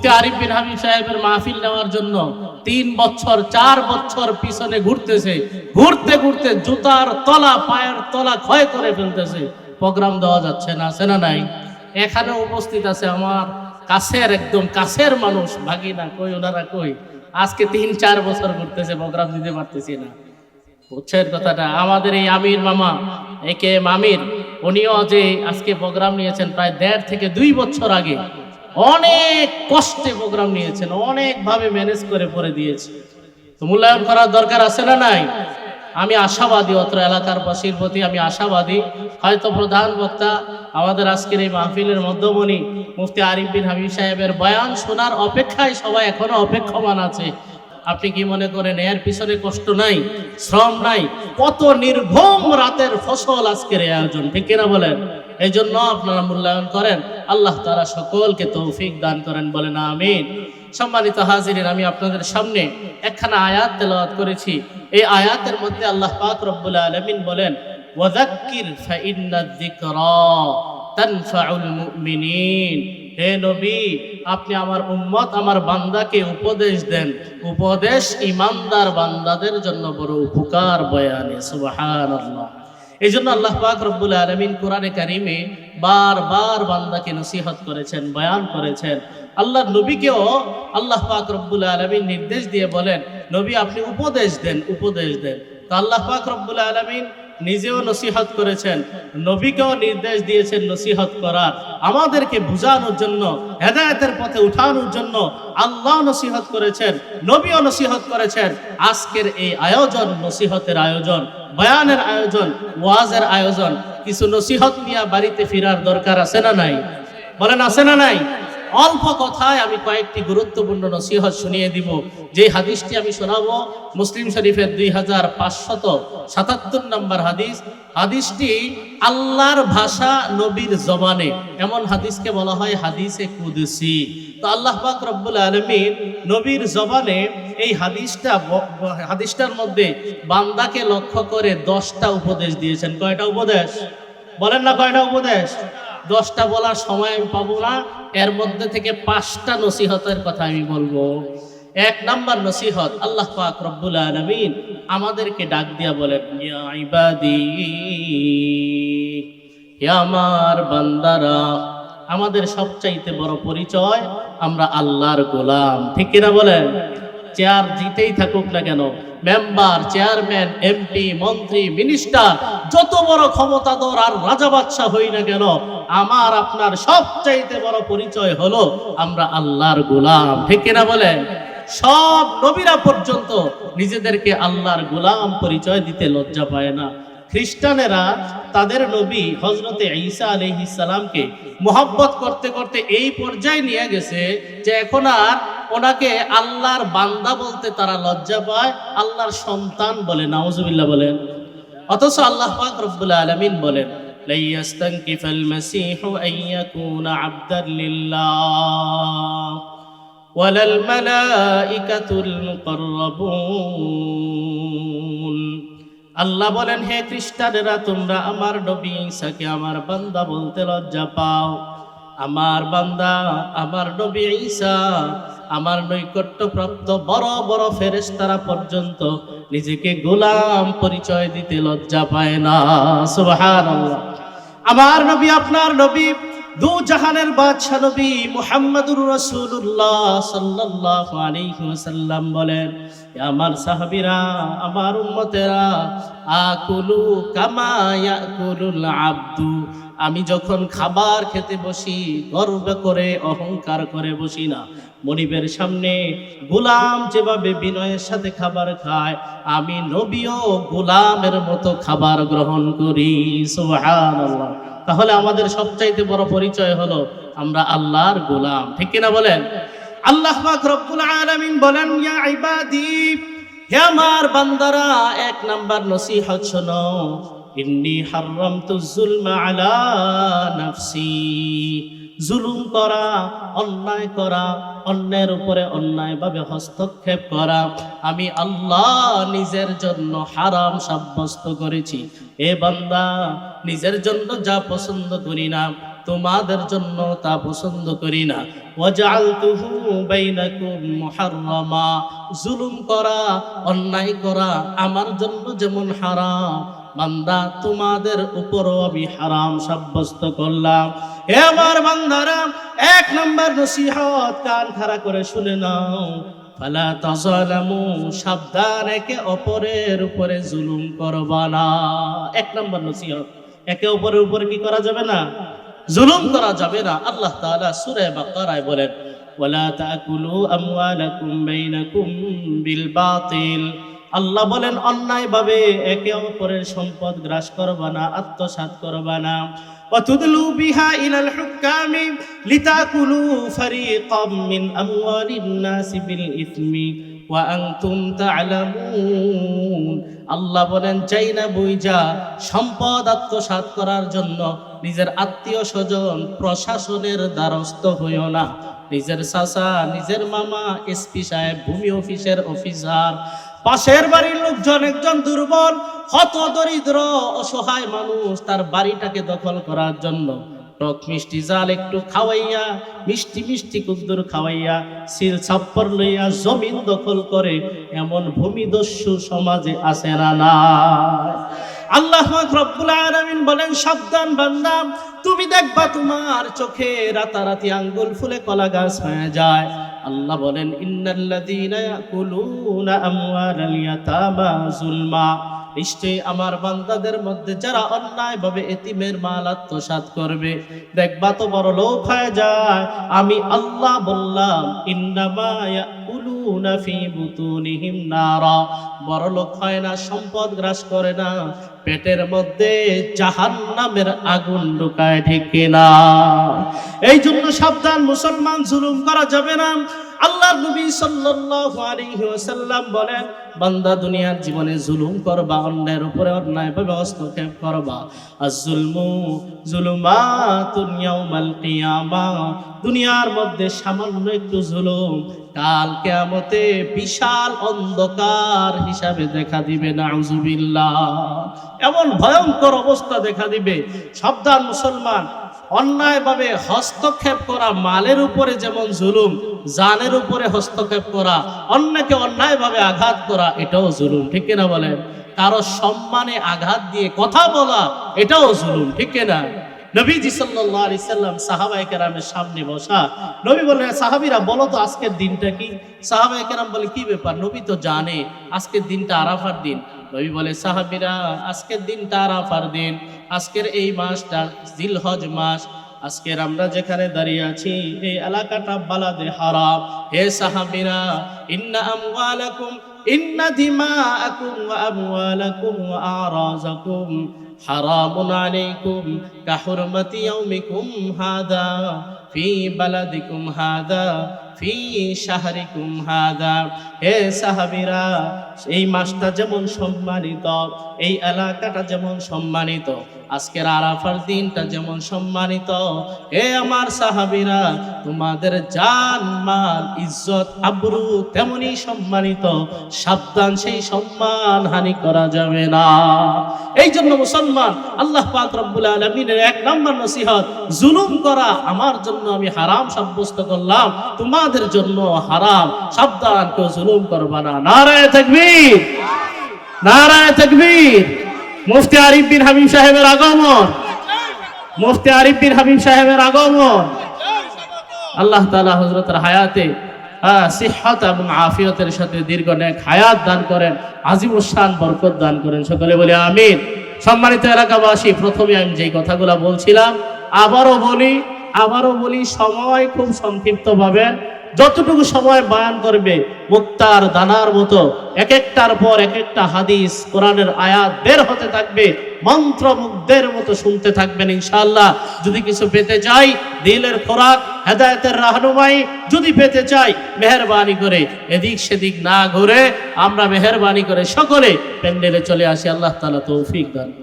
মুফতি আরিফ বিন হাবিব সাহেবের মাহফিল নেওয়ার জন্য তিন বছর, চার বছর পিছনে ঘুরতেছে। ঘুরতে ঘুরতে জুতার তলা, পায়ের তলা ক্ষয় করে ফেলতেছে। প্রোগ্রাম দেওয়া যাচ্ছে না, আছে না নাই? এখানে উপস্থিত আছে আমার কাছের একদম কাছের মানুষ ভাগি না কই, ওনারা কই? আজকে তিন, চার বছর ঘুরতেছে, প্রোগ্রাম দিতে পারতেছি না। বুঝছেন কথাটা? আমাদের এই আমির মামা একে আমির, উনিও যে আজকে প্রোগ্রাম নিয়েছেন প্রায় দেড় থেকে দুই বছর আগে অনেক কষ্টে প্রোগ্রাম নিয়েছেন, অনেকভাবে ম্যানেজ করে পরে দিয়েছে। তো মূল্যায়ন করার দরকার আছে না নাই? আমি আশাবাদী অত্র এলাকার বাসীর প্রতি আমি আশাবাদী। হয়তো প্রধান বক্তা আমাদের আজকের এই মাহফিলের মধ্যমণি মুফতি আরিফ বিন হাবিব সাহেবের বয়ান শোনার অপেক্ষায় সবাই এখনও অপেক্ষমান আছে। আপনি কি মনে করেন এর পিছনে কষ্ট নাই, শ্রম নাই? কত নির্ভম রাতের ফসল আজকের এই আয়োজন, ঠিক কিনা বলেন? এই জন্য আপনারা মূল্যায়ন করেন। আল্লাহ তারা সকলকে তৌফিক দান করেন বলেন, আমিন। সম্মানিত হাজিরিন, আমি আপনাদের সামনে একখানা আয়াত তেলাওয়াত করেছি। এই আয়াতের মধ্যে আল্লাহ পাক রব্বুল আলামিন বলেন হে নবী, আপনি আমার উম্মত, আমার বান্দাকে উপদেশ দেন। উপদেশ ইমানদার বান্দাদের জন্য বড় উপকার বয়ানে, সুবহানাল্লাহ। এই জন্য আল্লাহ রব্বুল আলমিন কোরআনে কারিমে বার বান্দাকে নসিহত করেছেন, বয়ান করেছেন। আল্লাহ নবীকেও আল্লাহ পাক রব্বুল আলমিন নির্দেশ দিয়ে বলেন, নবী, আপনি উপদেশ দেন উপদেশ দেন। তো আল্লাহ পাক রব্বুল আলমিন নিজেও নসিহত করেছেন, নবীকেও নির্দেশ দিয়েছেন নসিহত করার আমাদেরকে বুঝানোর জন্য, হেদায়তের পথে উঠানোর জন্য আল্লাহ নসিহত করেছেন, নবীও নসিহত করেছেন। আজকের এই আয়োজন নসিহতের আয়োজন, বয়ানের আয়োজন, ওয়াজের আয়োজন। কিছু নসিহত নিয়ে বাড়িতে ফিরার দরকার আছে না নাই? বলেন, আছে না নাই? অল্প কথায় আমি কয়েকটি গুরুত্বপূর্ণ নসিহত শুনিয়ে দিব। যে হাদিসটি আমি শোনাবো, মুসলিম শরীফের দুই হাজার পাঁচশত সাতাত্তর নম্বর হাদিস। হাদিসটি আল্লাহর ভাষা নবীর জবানে। এমন হাদিসকে বলা হয় হাদিসে কুদসি। তো আল্লাহ পাক রব্বুল আলমিন নবীর জবানে এই হাদিসটা হাদিসটার মধ্যে বান্দাকে লক্ষ্য করে দশটা উপদেশ দিয়েছেন। কয়টা উপদেশ? বলেন না কয়টা উপদেশ? দশটা বলার সময় আমি পাবো না। এর মধ্যে থেকে পাঁচটা নসিহতের কথা আমি বলব। এক নাম্বার নসিহত আল্লাহ পাক রব্বুল আলামিন আমাদেরকে ডাক দিয়া বলেন আমার বান্দারা, আমাদের সবচাইতে বড় পরিচয় আমরা আল্লাহর গোলাম। ঠিক কিনা বলেন? চেয়ার জিতেই থাকুক না কেন মেম্বার, চেয়ারম্যান, এমপি, মন্ত্রী, মিনিস্টার, যত বড় ক্ষমতাধর আর রাজা বাদশাহ হই না কেন, আমার, আপনার সবচাইতে বড় পরিচয় হলো আমরা আল্লাহর গোলাম। ঠিক কিনা বলেন? সব নবীরা পর্যন্ত নিজেদেরকে আল্লাহর গোলাম পরিচয় দিতে লজ্জা পায় না। খ্রিস্টানেরা তাদের নবী হজরতে ঈসা সালামকে মোহাব্বত করতে করতে এই পর্যায়ে নিয়ে গেছে যে এখন আর ওনাকে আল্লাহর বান্দা বলতে তারা লজ্জা পায় আল্লাহর সন্তান বলে নাউজুবিল্লাহ বলেন অথচ আল্লাহ পাক রব্বুল আলামিন বলেন لا يستنكف المسيح أن يكون عبدا لله ولا الملائكة المقربون আল্লাহ বলেন হে খ্রিস্টানেরা তোমরা আমার নবী ঈসাকে আমার বান্দা বলতে লজ্জা পাও আমার বান্দা, আমার নবী ঈসা, আমার নৈকট্যপ্রাপ্ত বড় বড় ফেরেস্তারা পর্যন্ত নিজেকে গোলাম পরিচয় দিতে লজ্জা পায় না। সুবহানাল্লাহ। আমার নবী, আপনার নবী, দু জাহানের বাদশা নবী মুহাম্মদুর রাসূলুল্লাহ সাল্লাল্লাহু আলাইহি ওয়াসাল্লাম বলেন আমার সাহাবীরা, আমার উম্মতেরা, আকুলু কামা ইয়াকুলুল আব্দু আমি যখন খাবার খেতে বসি, গর্ব করে, অহংকার করে বসি না। মনিবের সামনে গোলাম যেভাবে বিনয়ের সাথে খাবার খায়, আমি নবীও গোলামের মতো খাবার গ্রহণ করি। সুবহানাল্লাহ। তাহলে আমাদের সবচাইতে বড় পরিচয় হলো আমরা আল্লাহর গোলাম। ঠিক কিনা বলেন? আল্লাহ রব্বুল আলামিন বলেন হে আমার বান্দারা, এক নাম্বার নসিহত শোনো। ইন্নি হারামতু যুলমা আলা নাফসি। জুলুম করা, অন্যায় করা, অন্যের উপরে অন্যায়ভাবে হস্তক্ষেপ করা, আমি আল্লাহ নিজের জন্য হারাম সাব্যস্ত করেছি। এ বান্দা, নিজের জন্য যা পছন্দ করি না, তোমাদের জন্য তা পছন্দ করি না। জুলুম করা, অন্যায় করা আমার জন্য যেমন হারাম বান্দা, তোমাদের উপরও আমি হারাম সাব্যস্ত করলাম। হে আমার বান্দারা, এক নম্বর নসিহত কান খাড়া করে শুনে নাও। ফালা তাজালামু, সাবধান, একে অপরের উপরে জুলুম করবা না। এক নম্বর নসিহত। একে অপরের উপরে কি করা যাবে না? জুলুম করা যাবে না। আল্লাহ তাআলা সূরা বাকারায় বলেন, ওয়ালা তাকুলু আমওয়ালাকুম বাইনাকুম বিল বাতিল। আল্লাহ বলেন অন্যায়ভাবে একে অপরের সম্পদ গ্রাস করবা না আত্মসাৎ করবা না وتدلوا بها إلى الحكام لتأكلوا فريقا من أموال الناس بالإثم وأنتم تعلمون আল্লাহ বলেন চাই না বুইজা সম্পদ আত্মসাৎ করার জন্য নিজের আত্মীয় স্বজন প্রশাসনের দ্বারস্থ হইও না নিজের চাচা নিজের মামা এসপি সাহেব ভূমি অফিসের অফিসার পাশের বাড়ির লোকজন একজন দুর্বল, হত দরিদ্র, অসহায় মানুষ তার বাড়িটাকে দখল করার জন্য। টক মিষ্টি জাল একটু খাওয়াইয়া, মিষ্টি মিষ্টি কুদ্দুর খাওয়াইয়া শিল ছাপ্পর লইয়া জমিন দখল করে, এমন ভূমিদস্যু সমাজে আসে না নাই? আল্লাহ রব্বুল বলেন, সাবধান বান্দা, তুমি দেখবা তোমার চোখে রাতারাতি আঙ্গুল ফুলে কলা গাছ হয়ে যায়। আল্লাহ বলেন, ইন্নাল্লাযীনা ইয়াকুলুনা আমওয়ালাল ইয়াতামা যুলমা নিশ্চয়ই আমার বান্দাদের মধ্যে যারা অন্যায়ভাবে এতিমের মাল আত্মসাৎ করবে, দেখবা তো বড় লোক হয়ে যায়। আমি আল্লাহ বললাম, ইন্নামা ইয়াকুলুনা ফি বড় লোক হয় না, সম্পদ গ্রাস করে না। পেটের মধ্যে জাহান্নামের আগুন ঢুকায় ঠিক কিনা? এই জন্য সাবধান, মুসলমান জুলুম করা যাবে না। আল্লাহর নবী সাল্লাল্লাহু আলাইহি ওয়াসাল্লাম বলেন, বান্দা দুনিয়ার জীবনে জুলুম করবা, অন্যায়ের উপরে অন্যায়ভাবে হস্তক্ষেপ করবা। আর জুলমু জুলুমাতুন ইয়াউমাল কিয়ামা। দুনিয়ার মধ্যে সামান্য একটু জুলুম কাল কিয়ামতে বিশাল অন্ধকার হিসাবে দেখা দিবে, নাউজুবিল্লাহ। এমন ভয়ঙ্কর অবস্থা দেখা দিবে। সাবধান মুসলমান অন্যায়ভাবে হস্তক্ষেপ করা, মালের উপরে যেমন জুলুম, জানের উপরে হস্তক্ষেপ করা, অন্যকে অন্যায়ভাবে আঘাত করা, এটাও জুলুম, ঠিক কিনা বলেন? কারও সম্মানে আঘাত দিয়ে কথা বলা, এটাও জুলুম, ঠিক কিনা? নবীজি সাল্লাল্লাহু আলাইহি সাল্লাম সাহাবায়ে কেরামের সামনে বসা, নবী বললেন সাহাবীরা, বলো তো আজকের দিনটা কি? সাহাবায়ে কেরাম বলে, কি ব্যাপার? নবী তো জানে, আজকের দিনটা আরাফার দিন। নবী বলে, সাহাবীরা, আজকের দিনটা আরাফার দিন। আজকের এই মাসটা জিলহজ মাস। আজকের আমরা যেখানে দাঁড়িয়ে আছি, এই এলাকাটা বালাদে হারাম। হে সাহাবীরা, ইন্না আমওয়ালাকুম, ইন্না দিমাআকুম ওয়া আমওয়ালাকুম ওয়া আরাযাকুম। হারামুন আলাইকুম, কাহুরমাতি ইয়াউমিকুম হাদা, ফি বালাদিকুম হাদা। ফি শাহরিকুম হাদা। হে সাহাবীরা এই মাসটা যেমন সম্মানিত এই এলাকাটা যেমন সম্মানিত আজকের আরাফার দিনটা যেমন সম্মানিত। এ আমার সাহাবিরা, তোমাদের জান, মাল, ইজ্জত, আবরু তেমনি সম্মানিত। সাবধান সেই সম্মান হানি করা যাবে না। এই জন্য মুসলমান, আল্লাহ পাক রব্বুল আলামিনের এক নম্বর নসিহত, জুলুম করা আমার জন্য আমি হারাম সাব্যস্ত করলাম। তোমাদের জন্য হারাম। সাবধান কেউ জুলুম করবা না। নারায় তাকবীর। নারায় তাকবীর। মুফতি আরিফ বিন হাবিব সাহেবের আগমন। মুফতি আরিফ বিন হাবিব সাহেবের আগমন। আল্লাহ তাআলা হযরতের হায়াতে হ্যাঁ সিহত এবং আফিয়তের সাথে দীর্ঘ নেক হায়াত দান করেন আজিম উসান বরকত দান করেন। সকলে বলে আমিন। সম্মানিত এলাকাবাসী, প্রথমে আমি যেই কথাগুলো বলছিলাম, আবারও বলি আবারও বলি, সময় খুব সংক্ষিপ্ত পাবেন যতটুকু সময় বয়ান করবে, মুক্তার দানার মতো এক একটার পর এক একটা হাদিস কোরআনের আয়াত বের হতে থাকবে, মন্ত্রমুগ্ধের মতো শুনতে থাকবেন ইনশাআল্লাহ যদি কিছু পেতে চাই, দিলের খোরাক, হেদায়তের রাহনুমাই যদি পেতে চাই, মেহরবানি করে এদিক সেদিক না ঘুরে আমরা মেহরবানি করে সকলে প্যান্ডেলে চলে আসি আল্লাহ তালা তৌফিক দান।